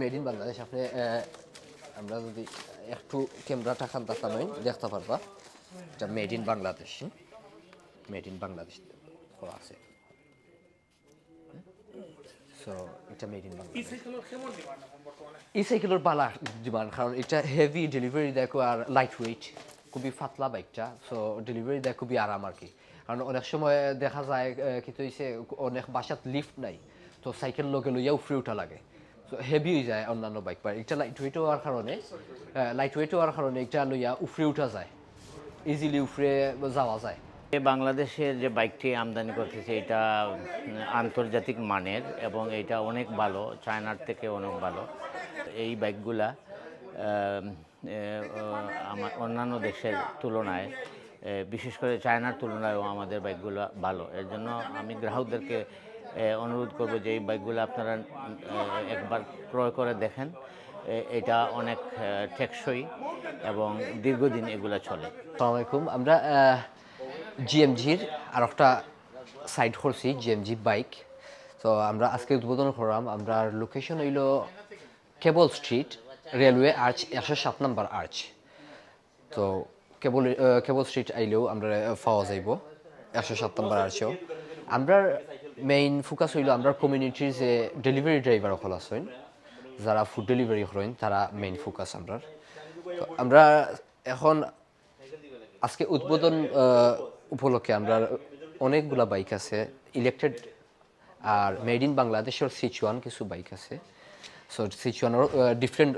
Made in Bangladesh, আপনি আমরা যদি একটু ক্যামেরাটা খান তাতা নয় দেখতে পারবা এটা made in Bangladesh made in Bangladesh আছে। সো, এটা মেড ইন সাইকেলের বালা ডিমান্ড, কারণ এটা হেভি ডেলিভারি দেখো আর লাইট ওয়েট, খুবই পাতলা বাইকটা, সো ডেলিভারি দেয় খুবই আরাম আর কি। কারণ অনেক সময় দেখা যায় কিন্তু অনেক বাসাত লিফট নাই, তো সাইকেল লগে লইয়া উফরে উঠা লাগে। সো হেভি হয়ে যায় অন্যান্য বাইক বা এটা লাইট ওয়েট হওয়ার কারণে লাইট ওয়েট হওয়ার কারণে এটা লইয়া উফরে উঠা যায় ইজিলি উফরে যাওয়া যায়। এ বাংলাদেশের যে বাইকটি আমদানি করতেছে এটা আন্তর্জাতিক মানের এবং এটা অনেক ভালো চায়নার থেকে অনেক ভালো। এই বাইকগুলা আমার অন্যান্য দেশের তুলনায় বিশেষ করে চায়নার তুলনায়ও আমাদের বাইকগুলো ভালো। এর জন্য আমি গ্রাহকদেরকে অনুরোধ করব যে এই বাইকগুলো আপনারা একবার ক্রয় করে দেখেন। এটা অনেক টেকসই এবং দীর্ঘদিন এগুলো চলে। আসসালামু আলাইকুম। আমরা জিএমজির আর একটা সাইড করছি, জিএমজি বাইক। তো আমরা আজকে উদ্বোধন করলাম, আমরা লোকেশন হইল কেবল স্ট্রিট, রেলওয়ে আর্চ, একশো সাত নাম্বার আর্চ। তো কেবল কেবল স্ট্রিট আইলেও আমরা পাওয়া যাইব, একশো সাত নাম্বার আর্চেও। আমরা মেইন ফোকাস হইল আমরা কমিউনিটির যে ডেলিভারি ড্রাইভার সকল আছেন, যারা ফুড ডেলিভারি করেন, তারা মেইন ফোকাস আমরা আমরা এখন আজকে উদ্বোধন উপলক্ষে আমরা অনেকগুলা বাইক আছে ইলেকট্রেড আর মেড ইন বাংলাদেশের সিচুয়ান কিছু বাইক আছে। সো সিচুয়ানের ডিফারেন্ট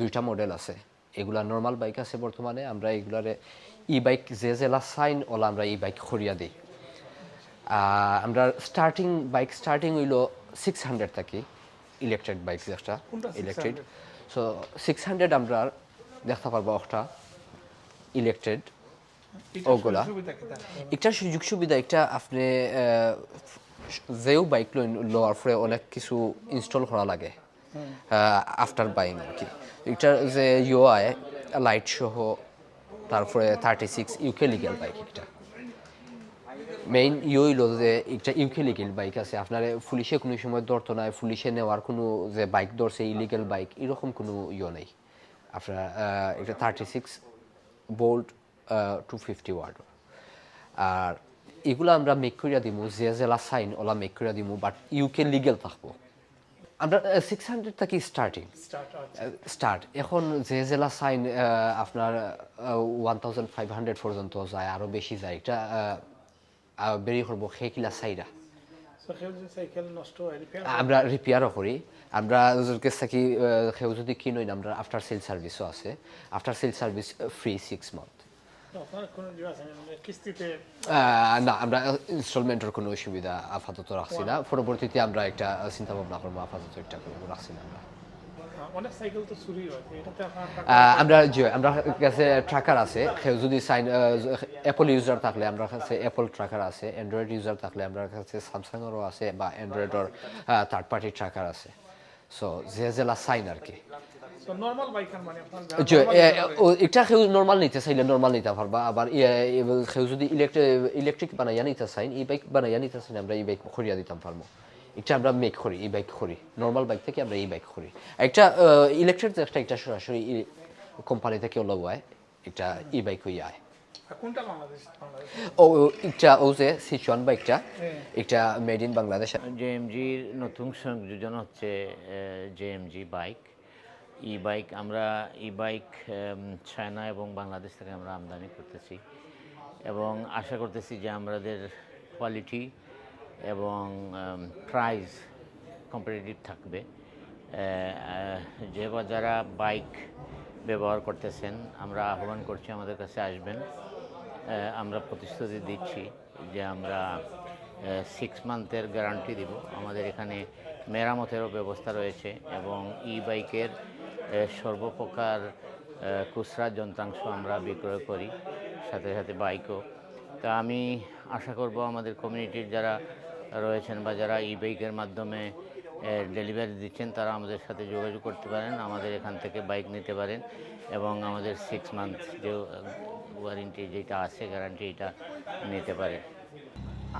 দুইটা মডেল আছে। এগুলা নর্মাল বাইক আছে বর্তমানে, আমরা এগুলারে ই বাইক যে জেলা সাইন ওলা আমরা ই বাইক খরিয়া দিই। আমরা স্টার্টিং বাইক স্টার্টিং হইল সিক্স হান্ড্রেড থাকি ইলেকট্রিক বাইক যেটা ইলেকট্রিক সো সিক্স হান্ড্রেড আমরা দেখতে পারব একটা ইলেকট্রিক ওগুলা। একটা সুযোগ সুবিধা একটা আপনি যেও বাইক লই লওয়ার পরে অনেক কিছু ইনস্টল করা লাগে আফটার বাইং আর কি। এটা যে ইউ ইউআই লাইট সহ তারপরে thirty six UK legal bike একটা। মেইন ইয়ে হইল যে একটা ইউকে লিগেল বাইক আছে। আপনার পুলিশে কোনো সময় ধরতো না পুলিশে নেওয়ার কোনো যে বাইক ধরছে ইলিগেল বাইক এরকম কোনো ইয়ে নেই। আপনার এটা thirty six bolt two fifty watt আর এগুলো আমরা মেক করিয়া দিমু যে জেলা সাইন ওলা মেক করিয়া দিমু বাট ইউকে লিগেল থাকব। আমরা সিক্স হান্ড্রেড থাকি স্টার্টিং স্টার্ট এখন যে জেলা সাইন আপনার ওয়ান থাউজেন্ড ফাইভ হান্ড্রেড পর্যন্ত যায় আরও বেশি যায় এটা বেরিয়ে করব সেইকিলা হয় রিপেয়ার আমরা রিপেয়ারও করি। আমরা ওদেরকে থাকি কেউ যদি কিনোই না আমরা আফটার সেল সার্ভিসও আছে। After sale service free six month কোনো না? আমরা ইনস্টলমেন্টের কোনো সুবিধা আপাতত রাখছি না। পরবর্তীতে আমরা একটা চিন্তা ভাবনা করব আপাতত একটা করব রাখছি না আমরা। আমরা যে আমরা কাছে ট্র্যাকার আছে। কেউ যদি সাইন অ্যাপল ইউজার থাকলে আমরা কাছে অ্যাপল ট্র্যাকার আছে অ্যান্ড্রয়েড ইউজার থাকলে আমরা কাছে স্যামসাংয়েরও আছে বা অ্যান্ড্রয়েডের থার্ড পার্টি ট্র্যাকার আছে। সো যে জেলা সাইন আর কি। মানে এটা কেউ নর্মাল নিতে চাইলে নর্মাল নিতে পারবা। আবার যদি ইলেকট্রিক বানাইয়া নিতে চাইন ই বাইক বানাইয়া নিতে চাইন আমরা এই বাইক করিয়া দিতাম পারব। এটা আমরা মেক করি এই বাইক করি। নর্মাল বাইক থেকে আমরা এই বাইক করি। একটা ইলেকট্রিক একটা একটা সরাসরি কোম্পানি থেকে লগায় এটা ই বাইক হইয়া আয়। কোনটা বাংলাদেশ ও যে সিচুয়ান বাইকটা এটা মেড ইন বাংলাদেশ জেএমজির নতুন সংযোজন হচ্ছে জেএমজি বাইক ই বাইক আমরা ই বাইক চায়না এবং বাংলাদেশ থেকে আমরা আমদানি করতেছি। এবং আশা করতেছি যে আমাদের কোয়ালিটি এবং প্রাইস কম্পিটিটিভ থাকবে। যে বা যারা বাইক ব্যবহার করতেছেন, আমরা আহ্বান করছি আমাদের কাছে আসবেন। আমরা প্রতিশ্রুতি দিচ্ছি যে আমরা সিক্স মান্থের গ্যারান্টি দিব। আমাদের এখানে মেরামতেরও ব্যবস্থা রয়েছে এবং ই বাইকের সর্বপ্রকার খুচরা যন্ত্রাংশ আমরা বিক্রয় করি, সাথে সাথে বাইকও তা আমি আশা করব আমাদের কমিউনিটির যারা রয়েছেন বা যারা ই বাইকের মাধ্যমে ডেলিভারি দিচ্ছেন, তারা আমাদের সাথে যোগাযোগ করতে পারেন, আমাদের এখান থেকে বাইক নিতে পারেন এবং আমাদের সিক্স মান্থ যে ওয়ারেন্টি যেটা আছে গ্যারান্টি এটা নিতে পারেন।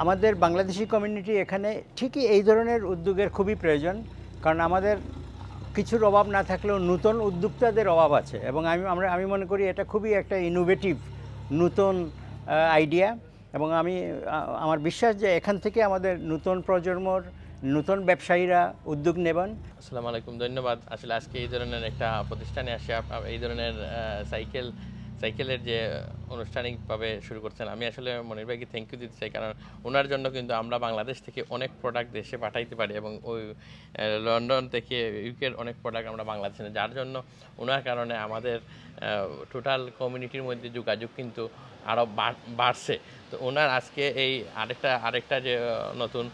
আমাদের বাংলাদেশি কমিউনিটি এখানে ঠিকই এই ধরনের উদ্যোগের খুবই প্রয়োজন, কারণ আমাদের কিছুর অভাব না থাকলেও নতুন উদ্যোক্তাদের অভাব আছে এবং আমি, আমরা, আমি মনে করি এটা খুবই একটা ইনোভেটিভ নতুন আইডিয়া এবং আমি আমার বিশ্বাস যে এখান থেকে আমাদের নতুন প্রজন্মর নতুন ব্যবসায়ীরা উদ্যোগ নেবেন আসসালামু আলাইকুম, ধন্যবাদ আসলে আজকে এই ধরনের একটা প্রতিষ্ঠানে আসে এই ধরনের সাইকেল, সাইকেলের যে আনুষ্ঠানিকভাবে শুরু করছেন, আমি আসলে মনির ভাইকে থ্যাংক ইউ দিতে চাই, কারণ ওনার জন্য কিন্তু আমরা বাংলাদেশ থেকে অনেক প্রোডাক্ট দেশে পাঠাইতে পারি এবং ওই লন্ডন থেকে ইউকের অনেক প্রোডাক্ট আমরা বাংলাদেশে। যার জন্য ওনার কারণে আমাদের টোটাল কমিউনিটির মধ্যে যোগাযোগ কিন্তু আরও বাড়ছে তো ওনার আজকে এই আরেকটা আরেকটা যে নতুন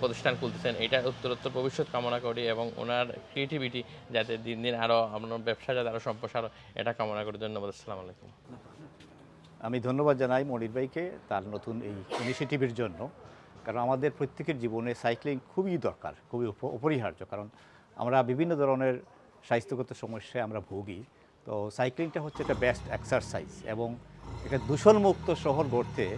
প্রতিষ্ঠান খুলতেছেন এটা উত্তরোত্তর ভবিষ্যৎ কামনা করি এবং ওনার ক্রিয়েটিভিটি যাতে দিন দিন আরও আপনার ব্যবসা যাতে আরও সম্প্রসার এটা কামনা করি। ধন্যবাদ, আসসালামু আলাইকুম। আমি ধন্যবাদ জানাই মনির ভাইকে তার নতুন এই ইনিশিয়েটিভের জন্য, কারণ আমাদের প্রত্যেকের জীবনে সাইক্লিং খুবই দরকার, খুবই অপ- অপরিহার্য, কারণ আমরা বিভিন্ন ধরনের স্বাস্থ্যগত সমস্যায় আমরা ভুগি। তো সাইক্লিংটা হচ্ছে একটা বেস্ট এক্সারসাইজ এবং একটা দূষণমুক্ত শহর গড়তে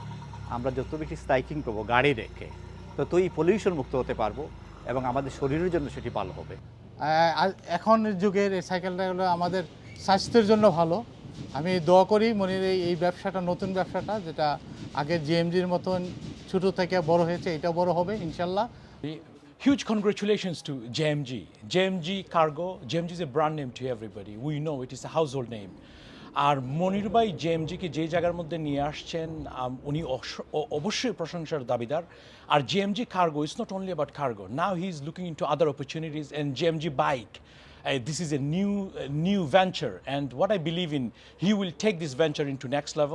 আমরা যত বেশি সাইক্লিং করব, গাড়ি রেখে ততই পলিউশন মুক্ত হতে পারব এবং আমাদের শরীরের জন্য সেটি ভালো হবে আজ- যুগের এই সাইকেলটা হলো আমাদের স্বাস্থ্যের জন্য ভালো আমি দোয়া করি মনির এই এই ব্যবসাটা নতুন ব্যবসাটা যেটা আগের জিএমজির মতন ছোটো থেকে বড় হয়েছে এটা বড় হবে ইনশাল্লাহ Huge congratulations to JMG. JMG Cargo, JMG is a brand name to everybody. We know it is a household name. আর মনির ভাই জেএমজিকে যে জায়গার মধ্যে নিয়ে আসছেন উনি অবশ্যই প্রশংসার দাবিদার আর JMG cargo is not only about cargo now he is looking into other opportunities and JMG bike this is a new, uh, new venture, and what I believe in, he will take this venture into next level.